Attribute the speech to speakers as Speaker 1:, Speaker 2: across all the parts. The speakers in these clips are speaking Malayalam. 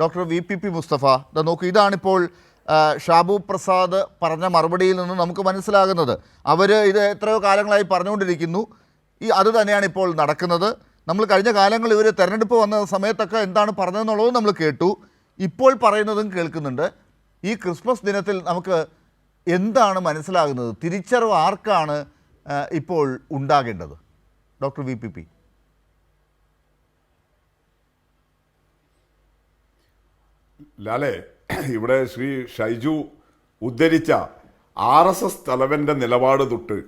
Speaker 1: Doctor V P P Mustafa. ദാ നോക്കൂ ഇതാണിപ്പോൾ ഷാബു പ്രസാദ് പറഞ്ഞ മറുപടിയിൽ നിന്ന് നമുക്ക് മനസ്സിലാകുന്നത്. അവർ ഇത് എത്രയോ കാലങ്ങളായി പറഞ്ഞുകൊണ്ടിരിക്കുന്നു. ഈ അത് തന്നെയാണ് ഇപ്പോൾ നടക്കുന്നത്. നമ്മൾ കഴിഞ്ഞ കാലങ്ങളിൽ ഇവർ തെരഞ്ഞെടുപ്പ് വന്ന സമയത്തൊക്കെ എന്താണ് പറഞ്ഞതെന്നുള്ളതും നമ്മൾ കേട്ടു. ഇപ്പോൾ പറയുന്നതും കേൾക്കുന്നുണ്ട്. ഈ ക്രിസ്മസ് ദിനത്തിൽ നമുക്ക് എന്താണ് മനസ്സിലാകുന്നത്? തിരിച്ചറിവ് ആർക്കാണ് ഇപ്പോൾ ഉണ്ടാകേണ്ടത്? Doctor V P P.
Speaker 2: ലാലെ ഇവിടെ ശ്രീ ഷൈജു ഉദ്ധരിച്ച ആർ എസ് എസ് തലവന്റെ നിലപാട് തൊട്ട്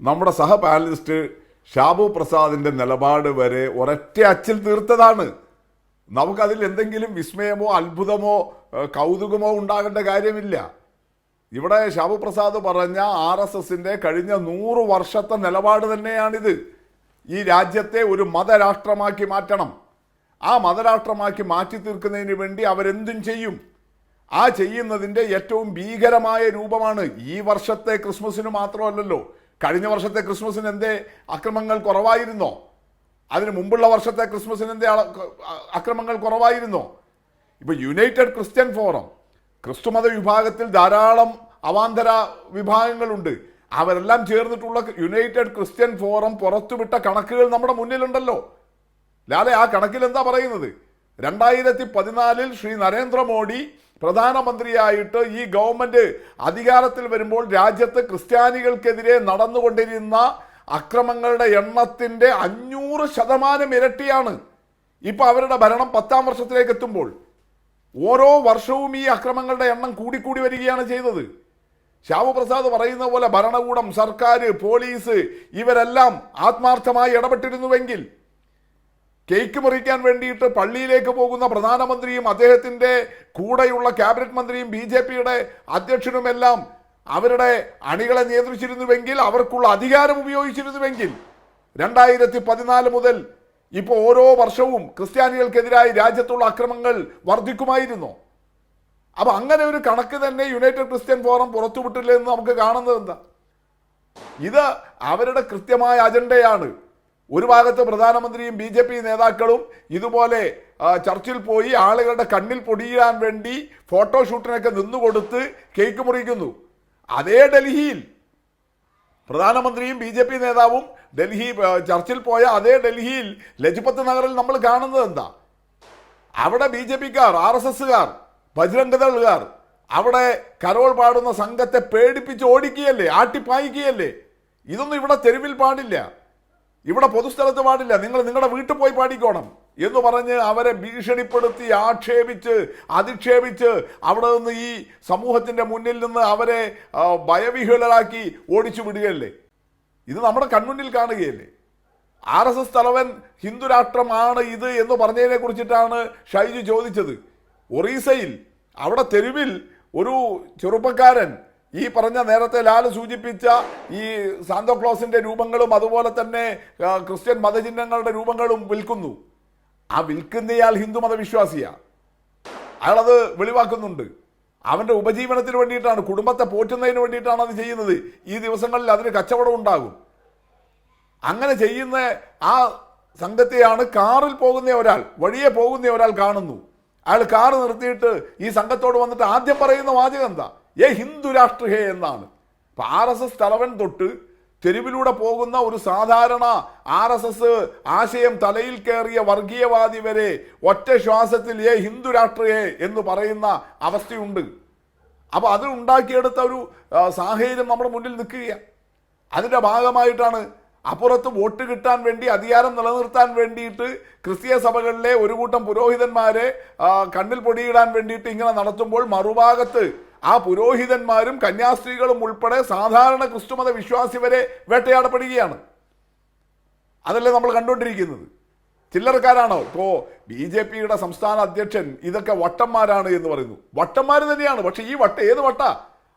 Speaker 2: നമ്മുടെ സഹ പാനലിസ്റ്റ് ഷാബു പ്രസാദിന്റെ നിലപാട് വരെ ഒരൊറ്റ അച്ചിൽ തീർത്തതാണ്. നമുക്കതിൽ എന്തെങ്കിലും വിസ്മയമോ അത്ഭുതമോ കൗതുകമോ ഉണ്ടാകേണ്ട കാര്യമില്ല. ഇവിടെ ഷാബു പ്രസാദ് പറഞ്ഞ ആർ എസ് എസിന്റെ കഴിഞ്ഞ നൂറ് വർഷത്തെ നിലപാട് തന്നെയാണിത്. ഈ രാജ്യത്തെ ഒരു മതരാഷ്ട്രമാക്കി മാറ്റണം. ആ മതരാഷ്ട്രമാക്കി മാറ്റി തീർക്കുന്നതിന് വേണ്ടി അവരെന്തും ചെയ്യും. ആ ചെയ്യുന്നതിന്റെ ഏറ്റവും ഭീകരമായ രൂപമാണ് ഈ വർഷത്തെ ക്രിസ്മസിന് മാത്രമല്ലല്ലോ. കഴിഞ്ഞ വർഷത്തെ ക്രിസ്മസിന് എന്തേ അക്രമങ്ങൾ കുറവായിരുന്നോ? അതിന് മുമ്പുള്ള വർഷത്തെ ക്രിസ്മസിന് എന്തേ അക്രമങ്ങൾ കുറവായിരുന്നോ? ഇപ്പൊ യുണൈറ്റഡ് ക്രിസ്ത്യൻ ഫോറം ക്രിസ്തുമത വിഭാഗത്തിൽ ധാരാളം അവാന്തര വിഭാഗങ്ങളുണ്ട്. അവരെല്ലാം ചേർന്നിട്ടുള്ള യുണൈറ്റഡ് ക്രിസ്ത്യൻ ഫോറം പുറത്തുവിട്ട കണക്കുകൾ നമ്മുടെ മുന്നിലുണ്ടല്ലോ. ലാലെ ആ കണക്കിൽ എന്താ പറയുന്നത്? രണ്ടായിരത്തി പതിനാലിൽ ശ്രീ നരേന്ദ്രമോദി പ്രധാനമന്ത്രിയായിട്ട് ഈ ഗവൺമെന്റ് അധികാരത്തിൽ വരുമ്പോൾ രാജ്യത്ത് ക്രിസ്ത്യാനികൾക്കെതിരെ നടന്നുകൊണ്ടിരുന്ന അക്രമങ്ങളുടെ എണ്ണത്തിന്റെ അഞ്ഞൂറ് ശതമാനം ഇരട്ടിയാണ് ഇപ്പൊ അവരുടെ ഭരണം പത്താം വർഷത്തിലേക്ക് എത്തുമ്പോൾ. ഓരോ വർഷവും ഈ അക്രമങ്ങളുടെ എണ്ണം കൂടിക്കൂടി വരികയാണ് ചെയ്തത്. ശ്യാമപ്രസാദ് പറയുന്ന പോലെ ഭരണകൂടം സർക്കാർ പോലീസ് ഇവരെല്ലാം ആത്മാർത്ഥമായി ഇടപെട്ടിരുന്നുവെങ്കിൽ കേക്ക് മുറിക്കാൻ വേണ്ടിയിട്ട് പള്ളിയിലേക്ക് പോകുന്ന പ്രധാനമന്ത്രിയും അദ്ദേഹത്തിന്റെ കൂടെയുള്ള ക്യാബിനറ്റ് മന്ത്രിയും ബി ജെ പിയുടെ അധ്യക്ഷനുമെല്ലാം അവരുടെ അണികളെ നിയന്ത്രിച്ചിരുന്നുവെങ്കിൽ അവർക്കുള്ള അധികാരം ഉപയോഗിച്ചിരുന്നുവെങ്കിൽ രണ്ടായിരത്തി പതിനാല് മുതൽ ഇപ്പോൾ ഓരോ വർഷവും ക്രിസ്ത്യാനികൾക്കെതിരായി രാജ്യത്തുള്ള അക്രമങ്ങൾ വർദ്ധിക്കുമായിരുന്നു. അപ്പം അങ്ങനെ ഒരു കണക്ക് തന്നെ യുണൈറ്റഡ് ക്രിസ്ത്യൻ ഫോറം പുറത്തുവിട്ടില്ല എന്ന് നമുക്ക് കാണുന്നത് എന്താ? ഇത് അവരുടെ കൃത്യമായ അജണ്ടയാണ്. ഒരു ഭാഗത്ത് പ്രധാനമന്ത്രിയും ബി ജെ പി നേതാക്കളും ഇതുപോലെ ചർച്ചിൽ പോയി ആളുകളുടെ കണ്ണിൽ പൊടിയാൻ വേണ്ടി ഫോട്ടോഷൂട്ടിനൊക്കെ നിന്നുകൊടുത്ത് കേക്ക് മുറിക്കുന്നു. അതേ ഡൽഹിയിൽ പ്രധാനമന്ത്രിയും ബി ജെ പി നേതാവും ഡൽഹി ചർച്ചിൽ പോയ അതേ ഡൽഹിയിൽ ലജ്പത്ത് നഗറിൽ നമ്മൾ കാണുന്നത് എന്താ? അവിടെ ബി ജെ പിക്കാർ ആർ എസ് എസ്സുകാർ ബജ്രംഗദളുകാർ അവിടെ കരോൾ പാടുന്ന സംഘത്തെ പേടിപ്പിച്ച് ഓടിക്കുകയല്ലേ ആട്ടിപ്പായിക്കുകയല്ലേ? ഇതൊന്നും ഇവിടെ തെരുവിൽ പാടില്ല. ഇവിടെ പൊതുസ്ഥലത്ത് പാടില്ല. നിങ്ങൾ നിങ്ങളുടെ വീട്ടിൽ പോയി പാടിക്കോണം. എന്ന് പറഞ്ഞ് അവരെ ഭീഷണിപ്പെടുത്തി ആക്ഷേപിച്ച് അധിക്ഷേപിച്ച് അവിടെ നിന്ന് ഈ സമൂഹത്തിന്റെ മുന്നിൽ നിന്ന് അവരെ ഭയവിഹ്വലരാക്കി ഓടിച്ചു വിടുകയല്ലേ? ഇത് നമ്മുടെ കൺമുന്നിൽ കാണുകയല്ലേ? ആർ എസ് എസ് തലവൻ ഹിന്ദുരാഷ്ട്രമാണ് ഇത് എന്ന് പറഞ്ഞതിനെ കുറിച്ചിട്ടാണ് ഷൈജു ചോദിച്ചത്. ഒറീസയിൽ അവിടെ തെരുവിൽ ഒരു ചെറുപ്പക്കാരൻ ഈ പറഞ്ഞ നേരത്തെ ലാൽ സൂചിപ്പിച്ച ഈ സാന്തോക്ലോസിന്റെ രൂപങ്ങളും അതുപോലെ തന്നെ ക്രിസ്ത്യൻ മതചിഹ്നങ്ങളുടെ രൂപങ്ങളും വിൽക്കുന്നു. ആ വിൽക്കുന്നയാൾ ഹിന്ദു മതവിശ്വാസിയാ. അയാളത് വെളിവാക്കുന്നുണ്ട്. അവന്റെ ഉപജീവനത്തിന് വേണ്ടിയിട്ടാണ് കുടുംബത്തെ പോറ്റുന്നതിന് വേണ്ടിയിട്ടാണ് അത് ചെയ്യുന്നത്. ഈ ദിവസങ്ങളിൽ അതിന് കച്ചവടം ഉണ്ടാകും. അങ്ങനെ ചെയ്യുന്ന ആ സംഘത്തെയാണ് കാറിൽ പോകുന്ന ഒരാൾ വഴിയെ പോകുന്ന ഒരാൾ കാണുന്നു. അയാൾ കാറ് നിർത്തിയിട്ട് ഈ സംഘത്തോട് വന്നിട്ട് ആദ്യം പറയുന്ന വാചകം എന്താ? ഏ ഹിന്ദു രാഷ്ട്രീയ എന്നാണ്. ഇപ്പം ആർ എസ് എസ് തലവൻ തൊട്ട് തെരുവിലൂടെ പോകുന്ന ഒരു സാധാരണ ആർ എസ് എസ് ആശയം തലയിൽ കയറിയ വർഗീയവാദി വരെ ഒറ്റ ശ്വാസത്തിൽ ഏ ഹിന്ദു രാഷ്ട്രീയ എന്ന് പറയുന്ന അവസ്ഥയുണ്ട്. അപ്പോൾ അത് ഉണ്ടാക്കിയെടുത്ത ഒരു സാഹചര്യം നമ്മുടെ മുന്നിൽ നിൽക്കുകയാണ് അതിന്റെ ഭാഗമായിട്ടാണ് അപ്പുറത്ത് വോട്ട് കിട്ടാൻ വേണ്ടി അധികാരം നിലനിർത്താൻ വേണ്ടിയിട്ട് ക്രിസ്തീയ സഭകളിലെ ഒരു കൂട്ടം പുരോഹിതന്മാരെ കണ്ണിൽ പൊടിയിടാൻ വേണ്ടിയിട്ട് ഇങ്ങനെ നടത്തുമ്പോൾ മറുഭാഗത്ത് ആ പുരോഹിതന്മാരും കന്യാസ്ത്രീകളും ഉൾപ്പെടെ സാധാരണ ക്രിസ്തുമത വിശ്വാസി വരെ വേട്ടയാടപ്പെടുകയാണ്. അതല്ലേ നമ്മൾ കണ്ടുകൊണ്ടിരിക്കുന്നത്? ചില്ലറക്കാരാണോ? ഇപ്പോ ബി ജെ പിയുടെ സംസ്ഥാന അധ്യക്ഷൻ ഇതൊക്കെ വട്ടന്മാരാണ് എന്ന് പറയുന്നു. വട്ടന്മാർ തന്നെയാണ്. പക്ഷെ ഈ വട്ട ഏത് വട്ട?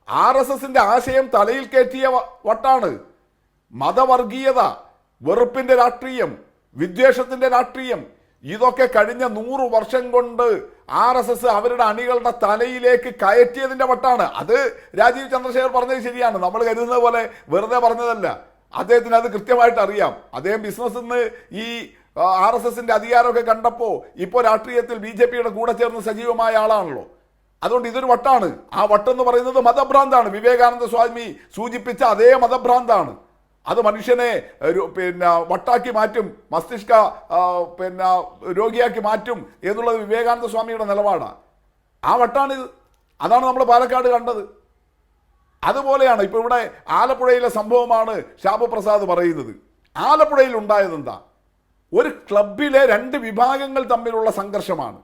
Speaker 2: ആർ എസ് എസിന്റെ ആശയം തലയിൽ കയറ്റിയ വട്ടാണ്. മതവർഗീയത വെറുപ്പിന്റെ രാഷ്ട്രീയം വിദ്വേഷത്തിന്റെ രാഷ്ട്രീയം ഇതൊക്കെ കഴിഞ്ഞ നൂറ് വർഷം കൊണ്ട് ആർ എസ് എസ് അവരുടെ അണികളുടെ തലയിലേക്ക് കയറ്റിയതിന്റെ വട്ടാണ്. അത് രാജീവ് ചന്ദ്രശേഖർ പറഞ്ഞത് ശരിയാണ്. നമ്മൾ കരുതുന്നത് പോലെ വെറുതെ പറഞ്ഞതല്ല. അദ്ദേഹത്തിന് അത് കൃത്യമായിട്ട് അറിയാം. അദ്ദേഹം ബിസിനസ് നിന്ന് ഈ ആർ എസ് എസിന്റെ അധികാരമൊക്കെ കണ്ടപ്പോ ഇപ്പോൾ രാഷ്ട്രീയത്തിൽ ബി ജെ പിയുടെ കൂടെ ചേർന്ന് സജീവമായ ആളാണല്ലോ. അതുകൊണ്ട് ഇതൊരു വട്ടാണ്. ആ വട്ടം എന്ന് പറയുന്നത് മതഭ്രാന്താണ്. വിവേകാനന്ദ സ്വാമി സൂചിപ്പിച്ച അതേ മതഭ്രാന്താണ്. അത് മനുഷ്യനെ പിന്നെ വട്ടാക്കി മാറ്റും മസ്തിഷ്ക പിന്നെ രോഗിയാക്കി മാറ്റും എന്നുള്ളത് വിവേകാനന്ദ സ്വാമിയുടെ നിലപാടാണ് ആ വട്ടാണിത് അതാണ് നമ്മൾ പാലക്കാട് കണ്ടത്. അതുപോലെയാണ് ഇപ്പോൾ ഇവിടെ ആലപ്പുഴയിലെ സംഭവമാണ് ശ്യാമപ്രസാദ് പറയുന്നത്. ആലപ്പുഴയിൽ ഉണ്ടായത് എന്താ? ഒരു ക്ലബിലെ രണ്ട് വിഭാഗങ്ങൾ തമ്മിലുള്ള സംഘർഷമാണ്.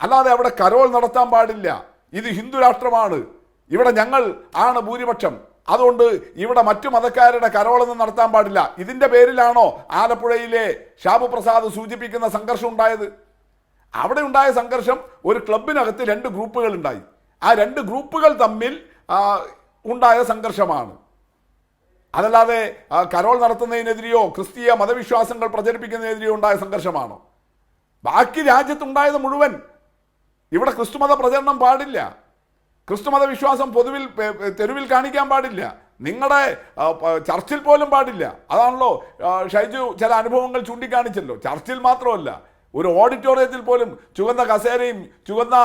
Speaker 2: അല്ലാതെ അവിടെ കരോൾ നടത്താൻ പാടില്ല. ഇത് ഹിന്ദു രാഷ്ട്രമാണ് ഇവിടെ ഞങ്ങൾ ആണ് ഭൂരിപക്ഷം. അതുകൊണ്ട് ഇവിടെ മറ്റു മതക്കാരുടെ കരോളൊന്നും നടത്താൻ പാടില്ല. ഇതിന്റെ പേരിലാണോ ആലപ്പുഴയിലെ ഷാബു പ്രസാദ് സൂചിപ്പിക്കുന്ന സംഘർഷം ഉണ്ടായത്? അവിടെ ഉണ്ടായ സംഘർഷം ഒരു ക്ലബിനകത്ത് രണ്ട് ഗ്രൂപ്പുകൾ ഉണ്ടായി. ആ രണ്ട് ഗ്രൂപ്പുകൾ തമ്മിൽ ഉണ്ടായ സംഘർഷമാണ്. അതല്ലാതെ കരോൾ നടത്തുന്നതിനെതിരെയോ ക്രിസ്തീയ മതവിശ്വാസങ്ങൾ പ്രചരിപ്പിക്കുന്നതിനെതിരെയോ ഉണ്ടായ സംഘർഷമാണോ? ബാക്കി രാജ്യത്തുണ്ടായത് മുഴുവൻ ഇവിടെ ക്രിസ്തുമത പ്രചരണം പാടില്ല. ക്രിസ്തുമത വിശ്വാസം പൊതുവിൽ തെരുവിൽ കാണിക്കാൻ പാടില്ല. നിങ്ങളുടെ ചർച്ചിൽ പോലും പാടില്ല. അതാണല്ലോ ഷൈജു ചില അനുഭവങ്ങൾ ചൂണ്ടിക്കാണിച്ചല്ലോ. ചർച്ചിൽ മാത്രമല്ല ഒരു ഓഡിറ്റോറിയത്തിൽ പോലും ചുവന്ന കസേരയും ചുവന്ന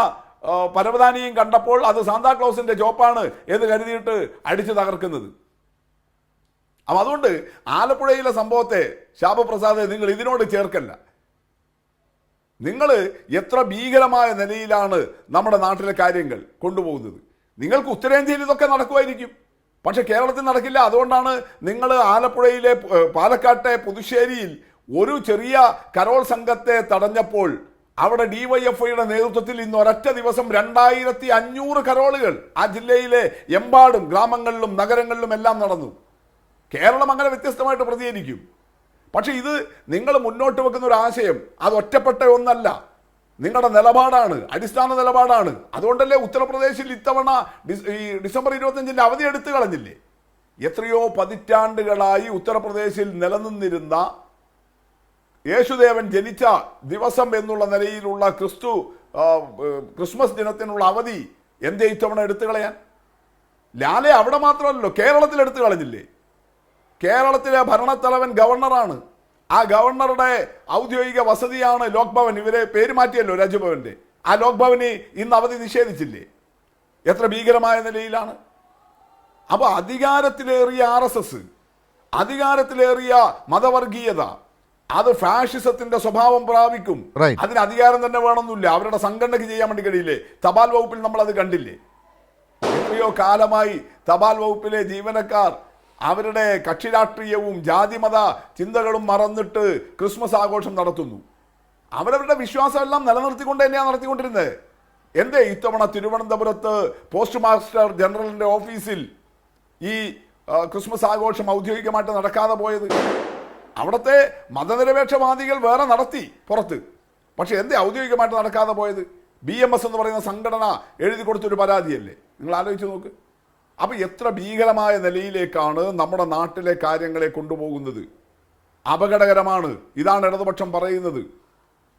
Speaker 2: പരവതാനിയും കണ്ടപ്പോൾ അത് സാന്താക്ലോസിന്റെ ജോപ്പാണ് എന്ന് കരുതിയിട്ട് അടിച്ചു തകർക്കുന്നത്. അപ്പം അതുകൊണ്ട് ആലപ്പുഴയിലെ സംഭവത്തെ ശാപപ്രസാദ് നിങ്ങൾ ഇതിനോട് ചേർക്കല്ല. നിങ്ങൾ എത്ര ഭീകരമായ നിലയിലാണ് നമ്മുടെ നാട്ടിലെ കാര്യങ്ങൾ കൊണ്ടുപോകുന്നത്? നിങ്ങൾക്ക് ഉത്തരേന്ത്യയിൽ ഇതൊക്കെ നടക്കുമായിരിക്കും. പക്ഷെ കേരളത്തിൽ നടക്കില്ല. അതുകൊണ്ടാണ് നിങ്ങൾ ആലപ്പുഴയിലെ പാലക്കാട്ടെ പുതുശ്ശേരിയിൽ ഒരു ചെറിയ കരോൾ സംഘത്തെ തടഞ്ഞപ്പോൾ അവിടെ ഡിവൈഎഫ്ഐയുടെ നേതൃത്വത്തിൽ ഇന്ന് ഒരൊറ്റ ദിവസം രണ്ടായിരത്തി അഞ്ഞൂറ് കരോളുകൾ ആ ജില്ലയിലെ എമ്പാടും ഗ്രാമങ്ങളിലും നഗരങ്ങളിലും എല്ലാം നടന്നു. കേരളം അങ്ങനെ വ്യത്യസ്തമായിട്ട് പ്രതികരിക്കും. പക്ഷെ ഇത് നിങ്ങൾ മുന്നോട്ട് വെക്കുന്ന ഒരു ആശയം. അത് ഒറ്റപ്പെട്ട ഒന്നല്ല. നിങ്ങളുടെ നിലപാടാണ്. അടിസ്ഥാന നിലപാടാണ്. അതുകൊണ്ടല്ലേ ഉത്തർപ്രദേശിൽ ഇത്തവണ ഈ ഡിസംബർ ഇരുപത്തഞ്ചിന്റെ അവധി എടുത്തു കളഞ്ഞില്ലേ? എത്രയോ പതിറ്റാണ്ടുകളായി ഉത്തർപ്രദേശിൽ നിലനിന്നിരുന്ന യേശുദേവൻ ജനിച്ച ദിവസം എന്നുള്ള നിലയിലുള്ള ക്രിസ്തു ക്രിസ്മസ് ദിനത്തിനുള്ള അവധി എന്തേ ഇത്തവണ എടുത്തു കളയാൻ? ലാലെ അവിടെ മാത്രമല്ലല്ലോ. കേരളത്തിൽ എടുത്തു കളഞ്ഞില്ലേ? കേരളത്തിലെ ഭരണത്തലവൻ ഗവർണറാണ്. ആ ഗവർണറുടെ ഔദ്യോഗിക വസതിയാണ് ലോക്ഭവൻ. ഇവരെ പേര് മാറ്റിയല്ലോ രാജ്ഭവന്റെ ആ ലോക്ഭവന് ഇന്ന് അവധി നിഷേധിച്ചില്ലേ? എത്ര ഭീകരമായ നിലയിലാണ്. അപ്പോൾ അധികാരത്തിലേറിയ ആർ എസ് എസ് അധികാരത്തിലേറിയ മതവർഗീയത അത് ഫാഷിസത്തിന്റെ സ്വഭാവം പ്രാപിക്കും. അതിന് അധികാരം തന്നെ വേണമെന്നില്ല. അവരുടെ സംഘടനയ്ക്ക് ചെയ്യാൻ വേണ്ടി കഴിയില്ലേ? തപാൽ വകുപ്പിൽ നമ്മൾ അത് കണ്ടില്ലേ? എത്രയോ കാലമായി തപാൽ വകുപ്പിലെ ജീവനക്കാർ അവരുടെ കക്ഷി രാഷ്ട്രീയവും ജാതിമത ചിന്തകളും മറന്നിട്ട് ക്രിസ്മസ് ആഘോഷം നടത്തുന്നു. അവരവരുടെ വിശ്വാസമെല്ലാം നിലനിർത്തിക്കൊണ്ട് തന്നെയാണ് നടത്തിക്കൊണ്ടിരുന്നത്. എന്തേ ഇത്തവണ തിരുവനന്തപുരത്ത് പോസ്റ്റ് മാസ്റ്റർ ജനറലിന്റെ ഓഫീസിൽ ഈ ക്രിസ്മസ് ആഘോഷം ഔദ്യോഗികമായിട്ട് നടക്കാതെ പോയത്? അവിടുത്തെ മതനിരപേക്ഷവാദികൾ വേറെ നടത്തി പുറത്ത്. പക്ഷേ എന്തേ ഔദ്യോഗികമായിട്ട് നടക്കാതെ പോയത്? ബി എം എസ് എന്ന് പറയുന്ന സംഘടന എഴുതി കൊടുത്തൊരു പരാതിയല്ലേ? നിങ്ങൾ ആലോചിച്ച് നോക്ക്. അപ്പൊ എത്ര ഭീകരമായ നിലയിലേക്കാണ് നമ്മുടെ നാട്ടിലെ കാര്യങ്ങളെ കൊണ്ടുപോകുന്നത്? അപകടകരമാണ്. ഇതാണ് ഇടതുപക്ഷം പറയുന്നത്.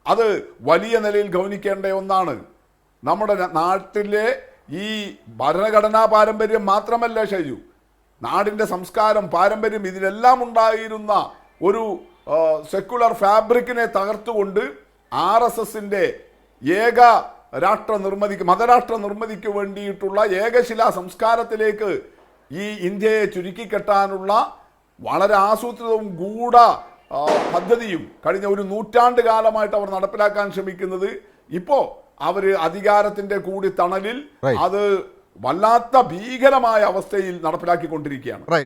Speaker 2: അത് വലിയ നിലയിൽ ഗൗനിക്കേണ്ട ഒന്നാണ്. നമ്മുടെ നാട്ടിലെ ഈ ഭരണഘടനാ പാരമ്പര്യം മാത്രമല്ല ഷൈജു നാടിന്റെ സംസ്കാരം പാരമ്പര്യം ഇതിലെല്ലാം ഉണ്ടായിരുന്ന ഒരു സെക്കുലർ ഫാബ്രിക്കിനെ തകർത്തുകൊണ്ട് ആർ എസ് എസിന്റെ ഏക രാഷ്ട്ര നിർമ്മിതിക്ക് മതരാഷ്ട്ര നിർമ്മിതിക്ക് വേണ്ടിയിട്ടുള്ള ഏകശിലാ സംസ്കാരത്തിലേക്ക് ഈ ഇന്ത്യയെ ചുരുക്കിക്കെട്ടാനുള്ള വളരെ ആസൂത്രിതവും ഗൂഢ പദ്ധതിയും കഴിഞ്ഞ ഒരു നൂറ്റാണ്ട് കാലമായിട്ട് അവർ നടപ്പിലാക്കാൻ ശ്രമിക്കുന്നത്. ഇപ്പോൾ അവർ അധികാരത്തിന്റെ കൂടി തണലിൽ അത് വല്ലാത്ത ഭീകരമായ അവസ്ഥയിൽ നടപ്പിലാക്കിക്കൊണ്ടിരിക്കുകയാണ്.